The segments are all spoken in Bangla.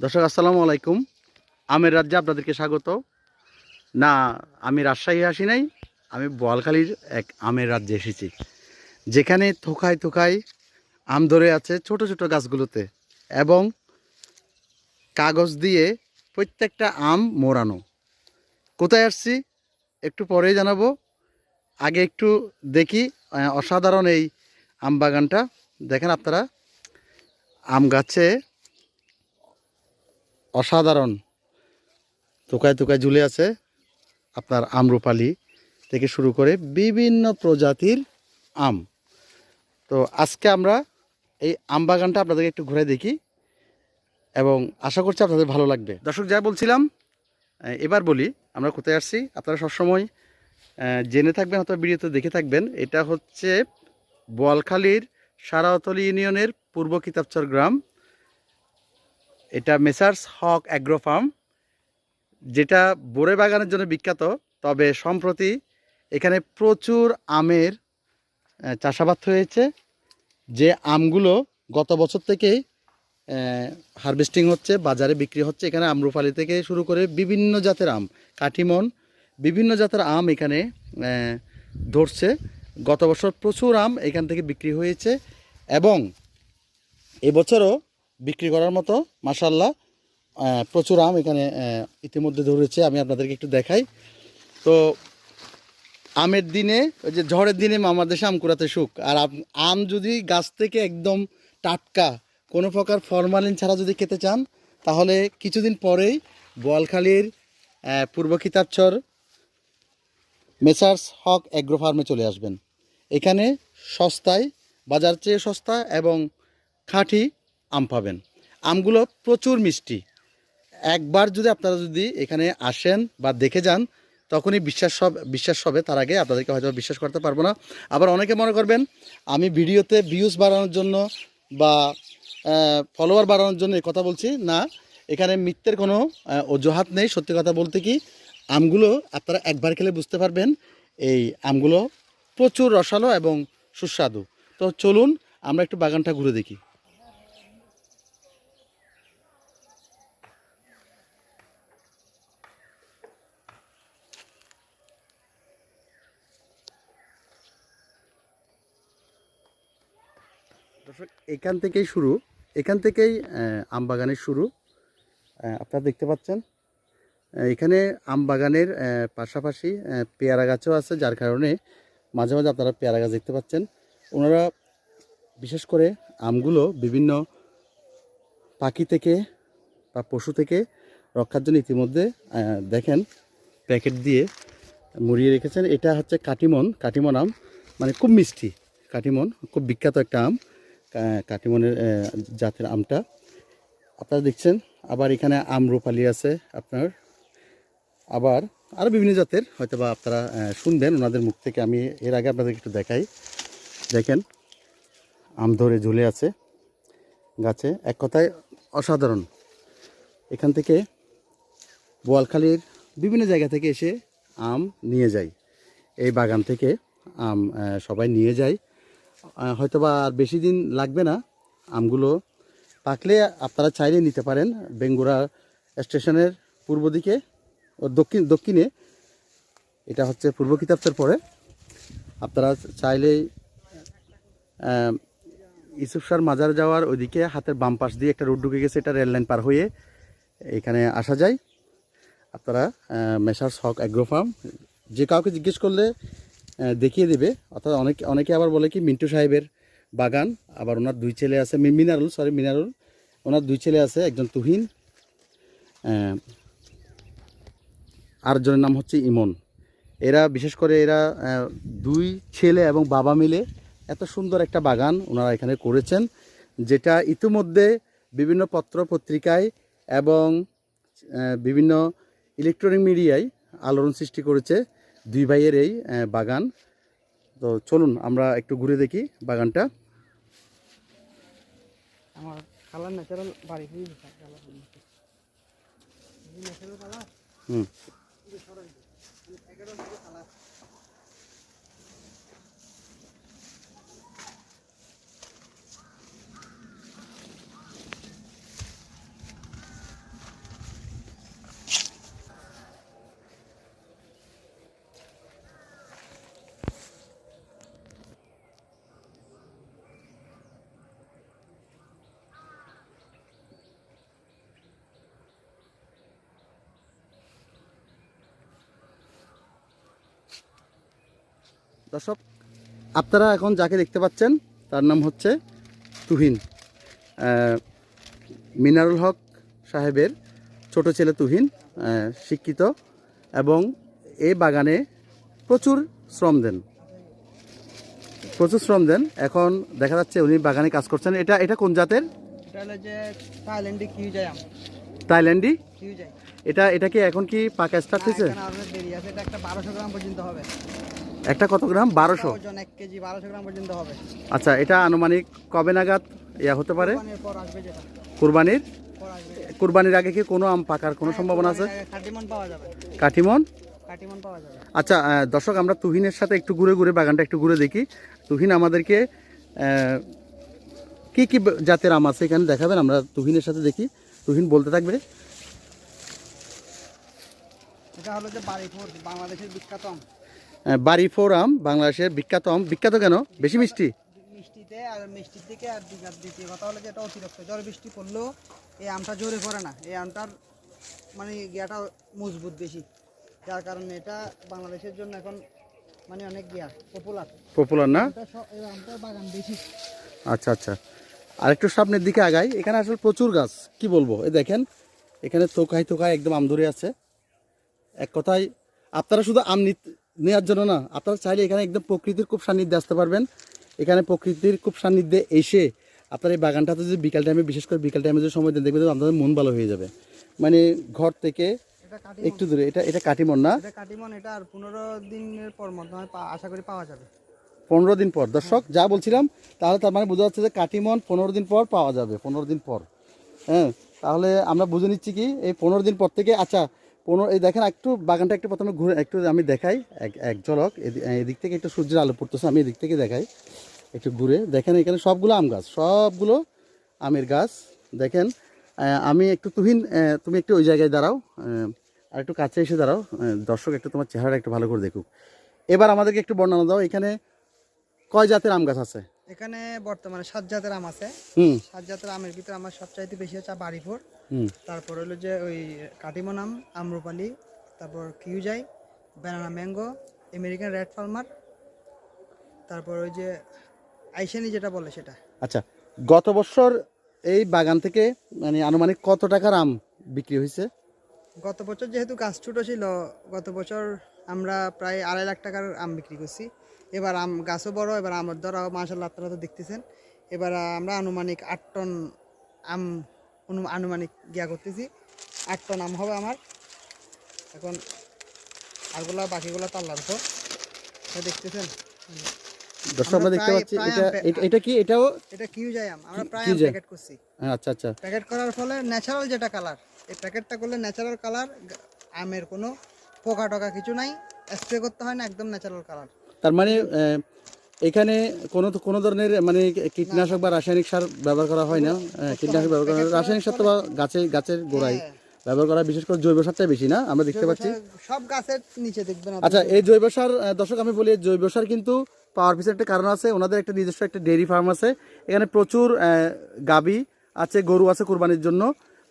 দর্শক, আসসালামু আলাইকুম। আমের রাজ্যে আপনাদেরকে স্বাগত। না, আমি রাজশাহী আসি নাই, আমি বোয়ালখালীর এক আমের রাজ্যে এসেছি। যেখানে থোকায় থোকায় আম ধরে আছে ছোট ছোট গাছগুলোতে এবং কাগজ দিয়ে প্রত্যেকটা আম মোড়ানো। কোথায় আসছি, একটু পরেই জানাব। আগে একটু দেখি অসাধারণ এই আম বাগানটা। দেখেন আপনারা, আম গাছে অসাধারণ। তোকায় তোকায় ঝুলে আছে আপনার আমরুপালি থেকে শুরু করে বিভিন্ন প্রজাতির আম। তো আজকে আমরা এই আম বাগানটা আপনাদেরকে একটু ঘুরে দেখি এবং আশা করছি আপনাদের ভালো লাগবে। দর্শক, যা বলছিলাম এবার বলি, আমরা কোথায় আসছি, আপনারা সবসময় জেনে থাকবেন অথবা ভিডিওতে দেখে থাকবেন, এটা হচ্ছে বোয়ালখালীর সারাতলি ইউনিয়নের পূর্ব কিতাবচর গ্রাম। এটা মেসার্স হক অ্যাগ্রো ফার্ম, যেটা বোরে বাগানের জন্য বিখ্যাত, তবে সম্প্রতি এখানে প্রচুর আমের চাষাবাদ হয়েছে। যে আমগুলো গত বছর থেকেই হারভেস্টিং হচ্ছে, বাজারে বিক্রি হচ্ছে, এখানে আমরুপালি থেকে শুরু করে বিভিন্ন জাতের আম কাঠিমন বিভিন্ন জাতের আম এখানে ধরছে। গত বছর প্রচুর আম এখান থেকে বিক্রি হয়েছে এবং এবছরও বিক্রি করার মতো মাসাল্লাহ প্রচুর আম এখানে ইতিমধ্যে ধরেছে, আমি আপনাদেরকে একটু দেখাই। তো, আমের দিনে, ওই যে ঝড়ের দিনে দেশে আম কুড়াতে সুখ। আর আম- যদি গাছ থেকে একদম টাটকা, কোনো প্রকার ফরমালিন ছাড়া যদি খেতে চান, তাহলে কিছুদিন পরেই বোয়ালখালীর পূর্ব কিতাবছর মেসার্স হক অ্যাগ্রো ফার্মে চলে আসবেন। এখানে সস্তায়, বাজার চেয়ে সস্তা এবং খাঁটি আম পাবেন। আমগুলো প্রচুর মিষ্টি। একবার যদি আপনারা যদি এখানে আসেন বা দেখে যান, তখনই বিশ্বাস সব, বিশ্বাস হবে, তার আগে আপনাদেরকে হয়তো বিশ্বাস করতে পারব না। আবার অনেকে মনে করবেন, আমি ভিডিওতে ভিউজ বাড়ানোর জন্য বা ফলোয়ার বাড়ানোর জন্য কথা বলছি। না, এখানে মিথ্যের কোনো অজুহাত নেই। সত্যি কথা বলতে কি, আমগুলো আপনারা একবার খেলে বুঝতে পারবেন, এই আমগুলো প্রচুর রসালো এবং সুস্বাদু। তো চলুন, আমরা একটু বাগানটা ঘুরে দেখি। দর্শক এখান থেকেই শুরু। এখান থেকেই আহ, আম বাগানের শুরু আপনারা দেখতে পাচ্ছেন এখানে আম বাগানের পাশাপাশি পেয়ারা গাছও আছে যার কারণে মাঝে মাঝে আপনারা পেয়ারা গাছ দেখতে পাচ্ছেন। ওনারা বিশেষ করে আমগুলো বিভিন্ন পাখি থেকে বা পশু থেকে রক্ষার জন্য ইতিমধ্যে দেখেন প্যাকেট দিয়ে মুড়িয়ে রেখেছেন। এটা হচ্ছে কাটিমন কাটিমন আম মানে খুব মিষ্টি কাটিমন খুব বিখ্যাত একটা আম। কাটিমনের জাতের আমটা। আপনারা দেখছেন, আবার এখানে আমরুপালি আছে আপনার। আবার আরও বিভিন্ন জাতের হয়তো বা আপনারা শুনবেন ওনাদের মুখ থেকে। আমি এর আগে আপনাদেরকে একটু দেখাই। দেখেন, আম ধরে ঝুলে আছে গাছে। এক কথায় অসাধারণ। এখান থেকে বোয়ালখালীর বিভিন্ন জায়গা থেকে এসে আম নিয়ে যায়। এই বাগান থেকে আম সবাই নিয়ে যায়। হয়তোবা আর বেশি দিন লাগবে না আমগুলো। পাকলে আপনারা চাইলে নিতে পারেন বেঙ্গুড়া স্টেশনের পূর্ব দিকে ও দক্ষিণ দক্ষিণে। এটা হচ্ছে পূর্ব কিতাবটার পরে। আপনারা চাইলেই আহ, ইসুফ শাহর মাজার যাওয়ার ওইদিকে হাতের বাম পাশ দিয়ে একটা রোড ঢুকে গেছে এটা রেল লাইন পার হয়ে এখানে আসা যায়। আপনারা মেসার্স হক অ্যাগ্রো ফার্ম যে কাউকে জিজ্ঞেস করলে দেখিয়ে দেবে। অর্থাৎ অনেকে অনেকে আবার বলে কি, মিন্টু সাহেবের বাগান, আবার ওনার দুই ছেলে আছে মিনারুল সরি মিনারুল। ওনার দুই ছেলে আছে, একজন তুহিন আরেকজনের নাম হচ্ছে ইমন। এরা, বিশেষ করে এরা দুই ছেলে এবং বাবা মিলে এত সুন্দর একটা বাগান ওনারা এখানে করেছেন, যেটা ইতিমধ্যে বিভিন্ন পত্র পত্রিকায় এবং বিভিন্ন ইলেকট্রনিক মিডিয়ায় আলোড়ন সৃষ্টি করেছে। দুই ভাইয়ের এই বাগান। তো চলুন আমরা একটু ঘুরে দেখি বাগানটা। আমার কালার ন্যাচারাল বাড়ি হুম। দর্শক আপনারা এখন যাকে দেখতে পাচ্ছেন তার নাম হচ্ছে তুহিন। মিনারুল হক সাহেবের ছোট ছেলে তুহিন শিক্ষিত এবং এই বাগানে প্রচুর শ্রম দেন। প্রচুর শ্রম দেন। এখন দেখা যাচ্ছে উনি বাগানে কাজ করছেন। এটা এটা কোন জাতের? থাইল্যান্ডি এটা এটা কি এখন কি পাকা স্টার্ট হয়েছে? একটা কত গ্রাম? বারোশো। ওজন এক কেজি বারোশো গ্রাম পর্যন্ত হবে। আচ্ছা এটা আনুমানিক কবে নাগাদ ইয়া হতে পারে? কোরবানির পর আসবে যেটা। কুরবানির? পর আসবে কুরবানির আগে কি কোনো আম পাকার কোনো সম্ভাবনা আছে? কাটিমন পাওয়া যাবে। কাঠিমন কাটিমন পাওয়া যাবে। আচ্ছা দর্শক আমরা তুহিনের সাথে একটু ঘুরে ঘুরে বাগানটা একটু ঘুরে দেখি। তুহিন আমাদেরকে কি কি জাতের আম আছে এখানে দেখাবেন? আমরা তুহিনের সাথে দেখি। তুহিন বলতে থাকবে? এটা হলো যে বাড়িপুর বাংলাদেশের বিখ্যাত আম। বাড়ি ফোর আম বাংলাদেশের বিখ্যাত আম বিখ্যাত কেন? বেশি মিষ্টি? মিষ্টিতে আর মিষ্টির দিকে আর দ্বিতীয় কথা হলো যে এটা অতিরিক্ত। ঝড় বৃষ্টি পড়লেও এই আমটা জোরে পড়ে না। এই আমটার মানে গিয়াটা মজবুত বেশি। যার কারণে এটা বাংলাদেশের জন্য এখন মানে অনেক গিয়া পপুলার পপুলার না? এই বাগান বেশি। আচ্ছা আচ্ছা। আর একটু সামনের দিকে আগাই। এখানে আসলে প্রচুর গাছ। কি বলব? এই দেখেন এখানে তোকায় তোকায় একদম আম ধরে আছে। এক কথায় আপনারা শুধু আম নেওয়ার জন্য না আপনারা চাইলে এখানে একদম প্রকৃতির খুব সান্নিধ্যে আসতে পারবেন। এখানে প্রকৃতির খুব সান্নিধ্যে এসে আপনার এই বাগানটাতে যদি বিকাল টাইমে বিশেষ করে বিকাল টাইমে যদি সময় দেন দেখবেন আপনাদের মন ভালো হয়ে যাবে। মানে ঘর থেকে একটু দূরে এটা এটা কাটিমন না? কাটিমন এটা আর পনেরো দিনের পর মনে হয় আশা করি পাওয়া যাবে। পনেরো দিন পর। দর্শক যা বলছিলাম তাহলে তার মানে বোঝা যাচ্ছে যে কাটিমন পনেরো দিন পর পাওয়া যাবে পনেরো দিন পর। হ্যাঁ তাহলে আমরা বুঝে নিচ্ছি কি এই পনেরো দিন পর থেকে আচ্ছা পনেরো, এই দেখেন একটু বাগানটা একটু প্রথমে ঘুরে, একটু আমি দেখাই, এক এক ঝলক, এদি- এদিক থেকে একটু সূর্যের আলো পড়তেছে, আমি এদিক থেকে দেখাই, একটু ঘুরে। দেখেন এখানে সবগুলো আম গাছ, সবগুলো আমের গাছ, দেখেন আমি একটু তুহিন তুমি একটু ওই জায়গায় দাঁড়াও আর একটু কাছে এসে দাঁড়াও দর্শক একটু তোমার চেহারাটা একটু ভালো করে দেখুক। এবার আমাদেরকে একটু বর্ণনা দাও, এখানে কয় জাতের আম গাছ আছে? এখানে বর্তমানে সাত জাতের আম আছে। হুম। সাত জাতের আমের ভিতরে আমার সবচাইতে বেশি হচ্ছে বাড়িপুর। হুম। তারপর হলো যে ওই কাটিমন আম আম্রপালি তারপর কিউজাই banana mango American red farmer তারপর ওই যে আইসানি যেটা বলে সেটা। আচ্ছা গত বছর এই বাগান থেকে মানে আনুমানিক কত টাকার আম বিক্রি হয়েছে? গত বছর যেহেতু গাছ ছোটো ছিল গত বছর আমরা প্রায় আড়াই লাখ টাকার আম বিক্রি করছি। এবার আম গাছও বড় এবার আমার ধরাও মাসাল্লাহ আপনারা তো দেখতেছেন। এবার আমরা আনুমানিক আট টন আম আনুমানিক গিয়া করতেছি। আট টন আম হবে আমার। এখন আরগুলা বাকিগুলা তাল্লার উপর তো দেখতেছেন? দর্শক আমরা আমরা দেখতে পাচ্ছি এটা কি? এটাও এটা কিউ যায় আম? আমরা প্রায়? প্যাকেট করছি। হ্যাঁ, আচ্ছা আচ্ছা। প্যাকেট করার ফলে ন্যাচারাল যেটা কালার এই প্যাকেটটা করলে ন্যাচারাল কালার আমের কোনো পোকা টোকা কিছু নাই। স্প্রে করতে হয় না একদম ন্যাচারাল কালার তার মানে এখানে কোনো কোনো ধরনের মানে কীটনাশক বা রাসায়নিক সার ব্যবহার করা হয় না। কীটনাশক ব্যবহার করা রাসায়নিক সার তো বা গাছে গাছের গোড়ায় ব্যবহার করা বিশেষ করে জৈব সারটাই বেশি না? আমরা দেখতে পাচ্ছি। সব গাছের নিচে দেখবেন আচ্ছা এই জৈব সার দর্শক আমি বলি জৈব সার কিন্তু পাওয়ার পিছনে একটা কারণ আছে। ওনাদের একটা নিজস্ব একটা ডেয়ারি ফার্ম আছে। এখানে প্রচুর গাবি আছে গরু আছে কোরবানির জন্য।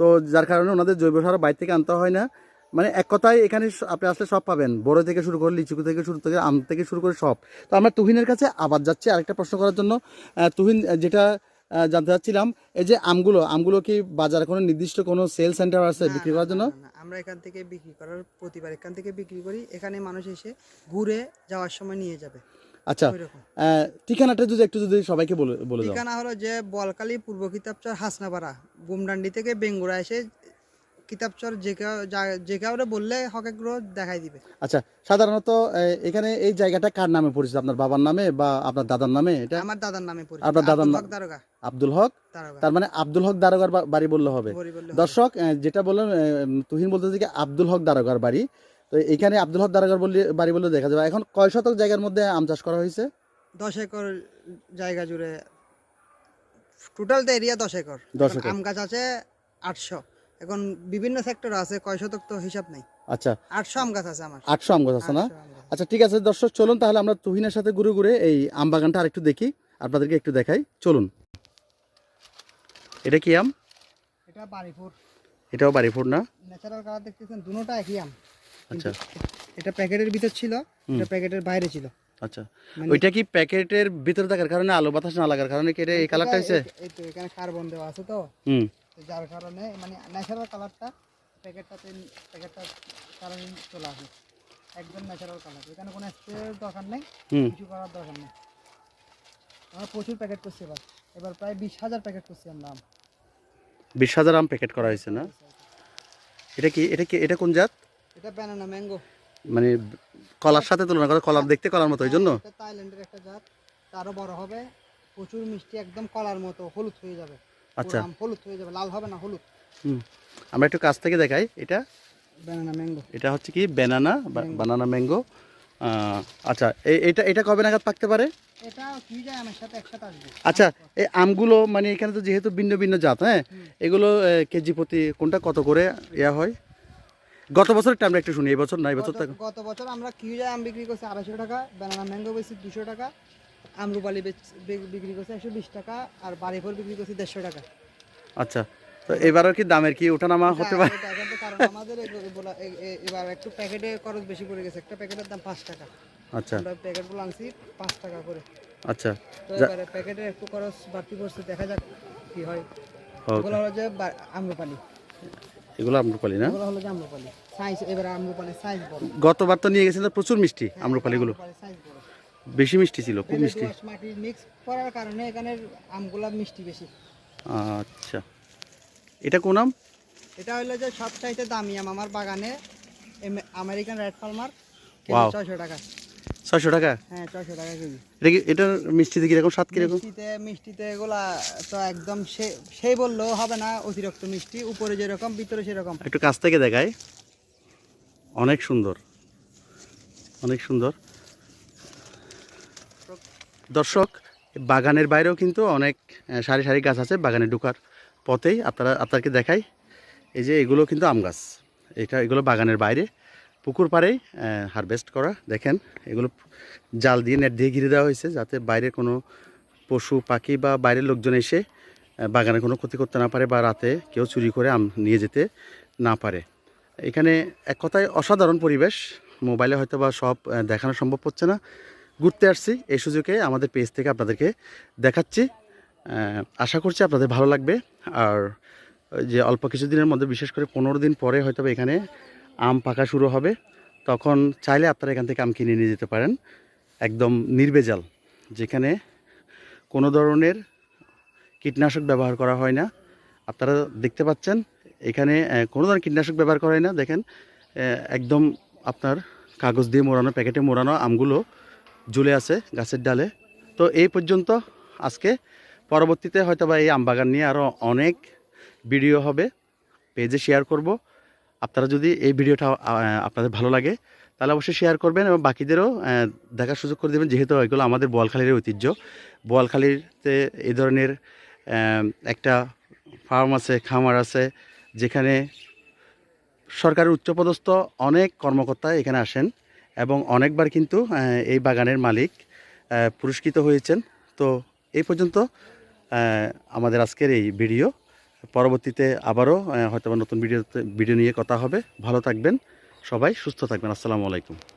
তো যার কারণে ওনাদের জৈব সার বাইরে থেকে আনতে হয় না। মানে এক কথায় এখানে আপনি আসলে সব পাবেন। বড় থেকে শুরু করে লিচু থেকে শুরু থেকে আম থেকে শুরু করে সব। তো আমরা তুহিনের কাছে আবার যাচ্ছি আরেকটা প্রশ্ন করার জন্য। তুহিন যেটা জানতে চাচ্ছিলাম এই যে আমগুলো আমগুলো কি বাজারে কোনো নির্দিষ্ট কোনো সেল সেন্টার আছে বিক্রি করার জন্য? আমরা এখান থেকে বিক্রি করার প্রতিবার এখান থেকে বিক্রি করি। এখানে মানুষ এসে ঘুরে যাওয়ার সময় নিয়ে যাবে। আচ্ছা ঠিকানাটা যদি একটু যদি সবাইকে বলে বলে দাও। ঠিকানা হলো যে বলকালী পূর্ব কিতাবচর হাসনাপাড়া বুমডান্ডি থেকে বেঙ্গুড়া এসে কিতাবচর যে কেউ যে কাউরে বললে হকে গ্রহ দেখাই দিবে। আচ্ছা সাধারণত এখানে এই জায়গাটা কার নামে পরিচিত? আপনার বাবার নামে বা আপনার দাদার নামে? এটা আমার দাদার নামে পরিচিত। আপনার দাদার নাম? দারোগা। আব্দুল হক? তার মানে আব্দুল হক দারোগার বাড়ি বললে হবে। দর্শক যেটা বললেন তুহিন বলতে যে আব্দুল হক দারোগার বাড়ি। তো এখানে আব্দুল হক দারোগার বাড়ি বললে দেখা যাবে। এখন কয় শতক জায়গার মধ্যে আম চাষ করা হয়েছে? দশ একর জায়গা জুড়ে। টোটাল তো এরিয়া দশ একর। দশ একর। আম গাছ আছে আটশো। এখন বিভিন্ন সেক্টর আছে কয় শতক তো হিসাব নেই। আচ্ছা। আটশো আম গাছ আছে আমার। আটশো আম গাছ আছে না? 800 আম গাছ। আচ্ছা ঠিক আছে দর্শক চলুন তাহলে আমরা তুহিনের সাথে ঘুরে ঘুরে এই আম বাগানটা আরেকটু দেখি আপনাদেরকে একটু দেখাই। চলুন। এটা কি আম? এটা বাড়িপুর এটাও বাড়ি ফুট না? ন্যাচারাল কালার দেখতেছেন দুটোটা একই আম। আচ্ছা। এটা প্যাকেটের ভিতর ছিল এটা প্যাকেটের বাইরে ছিল। আচ্ছা। মানে ওইটা কি প্যাকেটের ভিতরে থাকার কারণে আলো বাতাস না লাগার কারণে কি এটা এই কালারটা হয়েছে এই- এই তো এখানে কার্বন দেওয়া আছে তো। হুম। তো যার কারণে মানে ন্যাচারাল কালারটা প্যাকেটটাতে প্যাকেটটা কারণে চলে আসে। একদম ন্যাচারাল কালার এখানে কোনো স্প্রের দরকার নেই কিছু করার দরকার নেই। আমরা প্রচুর প্যাকেট করছি এবার। এবার প্রায় বিশ হাজার প্যাকেট করছি আমরা আম। বিশ হাজার আম প্যাকেট করা হয়েছে না? এটা কি এটা কি এটা কোন জাত? এটা ব্যানানা ম্যাঙ্গো মানে কলার সাথে তুলনা করে কলার দেখতে কলার মতো ওই জন্য থাইল্যান্ডের একটা জাত। তারও বড় হবে। প্রচুর মিষ্টি একদম কলার মতো হলুদ হয়ে যাবে। আচ্ছা। হলুদ হয়ে যাবে লাল হবে না হলুদ? হুম। আমরা একটু কাছ থেকে দেখাই এটা? ব্যানানা ম্যাঙ্গো এটা হচ্ছে কি? ব্যানানা বানানা ম্যাঙ্গো আচ্ছা এটা এটা কবে নাগাদ পাকতে পারে? এটা কি যায় একসাথে আচ্ছা এই আমগুলো মানে এখানে তো যেহেতু ভিন্ন ভিন্ন জাত হ্যাঁ? এগুলো কেজি প্রতি কোনটা কত করে ইয়া হয়? গত বছরের আমরা একটু শুনি এই বছর না এই বছর গত বছর আমরা কিউজা আম বিক্রি করছি? আড়াইশো টাকা ব্যানানা ম্যাঙ্গো বেশি দুশো টাকা আমরুপালি বিক্রি করছি একশো বিশ টাকা আর বিক্রি করছি দেড়শো টাকা। আচ্ছা তো এবারও কি দামের কি ওঠানামা হতে পারে? কারণ আমাদের এবার একটু প্যাকেটে খরচ বেশি পড়ে গেছে। একটা প্যাকেটের দাম পাঁচ টাকা। আচ্ছা। আমরা প্যাকেটগুলো আনছি পাঁচ টাকা করে। আচ্ছা তো এবারে প্যাকেটে একটু খরচ বাড়তি পড়ছে দেখা যাক কি হয়. এগুলো হলো যে আম্রপালি। এগুলো আম্রপালি না? এগুলো হলো যে আম্রপালি। সাইজ এবারে আম্রপালি সাইজ বড়। গতবার তো নিয়ে গেছেন তো প্রচুর মিষ্টি আম্রপালিগুলো। সাইজ বড়। বেশি মিষ্টি ছিল খুব মিষ্টি। মাটি মিক্স করার কারণে এখানে আমগুলা মিষ্টি বেশি। আচ্ছা। এটা কোন আম? এটা হলো যে সবচাইতে দামি আম আমার বাগানে আমেরিকান রেড Wow. ছয়শো টাকা। ছয়শো টাকা? হ্যাঁ ছয়শো টাকা কেজি। এটা কি এটার মিষ্টিতে কীরকম স্বাদ কীরকম? মিষ্টিতে মিষ্টিতে এগুলা তো একদম সেই বললেও হবে না অতিরিক্ত মিষ্টি উপরে যেরকম ভিতরে সেরকম। একটু কাছ থেকে দেখাই। অনেক সুন্দর। অনেক সুন্দর। দর্শক, বাগানের বাইরেও কিন্তু অনেক সারি সারি গাছ আছে বাগানে ঢোকার পথেই। আপনারা আপনাকে দেখাই, এই যে এগুলো কিন্তু আম গাছ। এটা, এগুলো বাগানের বাইরে, পুকুর পাড়েই হারভেস্ট করা। দেখেন, এগুলো জাল দিয়ে, নেট দিয়ে ঘিরে দেওয়া হয়েছে যাতে বাইরে কোনো পশু, পাখি বা বাইরের লোকজন এসে বাগানে কোনো ক্ষতি করতে না পারে বা রাতে কেউ চুরি করে আম নিয়ে যেতে না পারে। এখানে এক কথায় অসাধারণ পরিবেশ। মোবাইলে হয়তো বা সব দেখানো সম্ভব হচ্ছে না। ঘুরতে আসছি এই সুযোগে আমাদের পেজ থেকে আপনাদেরকে দেখাচ্ছি। আশা করছি আপনাদের ভালো লাগবে। আর যে অল্প কিছুদিনের মধ্যে, বিশেষ করে পনেরো দিন পরে হয়তো এখানে আম পাকা শুরু হবে, তখন চাইলে আপনারা এখান থেকে আম কিনে নিয়ে যেতে পারেন। একদম নির্বেজাল, যেখানে কোনো ধরনের কীটনাশক ব্যবহার করা হয় না। আপনারা দেখতে পাচ্ছেন, এখানে কোনো ধরনের কীটনাশক ব্যবহার করা হয় না। দেখেন একদম আপনার কাগজ দিয়ে মোড়ানো, প্যাকেটে মোড়ানো আমগুলো ঝুলে আছে গাছের ডালে। তো এই পর্যন্ত আজকে পরবর্তীতে হয়তো বা এই আমবাগান নিয়ে আরও অনেক ভিডিও হবে, পেজে শেয়ার করব। আপনারা যদি এই ভিডিওটা আপনাদের ভালো লাগে, তাহলে অবশ্যই শেয়ার করবেন এবং বাকিদেরও দেখার সুযোগ করে দেবেন, যেহেতু এগুলো আমাদের বোয়ালখালীর ঐতিহ্য। বোয়ালখালীতে এই ধরনের একটা ফার্ম আছে, খামার আছে, যেখানে সরকারের উচ্চপদস্থ অনেক কর্মকর্তা এখানে আসেন। এবং অনেকবার কিন্তু এই বাগানের মালিক পুরস্কৃত হয়েছেন। তো এই পর্যন্ত আমাদের আজকের এই ভিডিও। পরবর্তীতে আবারও হয়তো নতুন ভিডিও ভিডিও নিয়ে কথা হবে। ভালো থাকবেন সবাই, সুস্থ থাকবেন। আসসালামু আলাইকুম।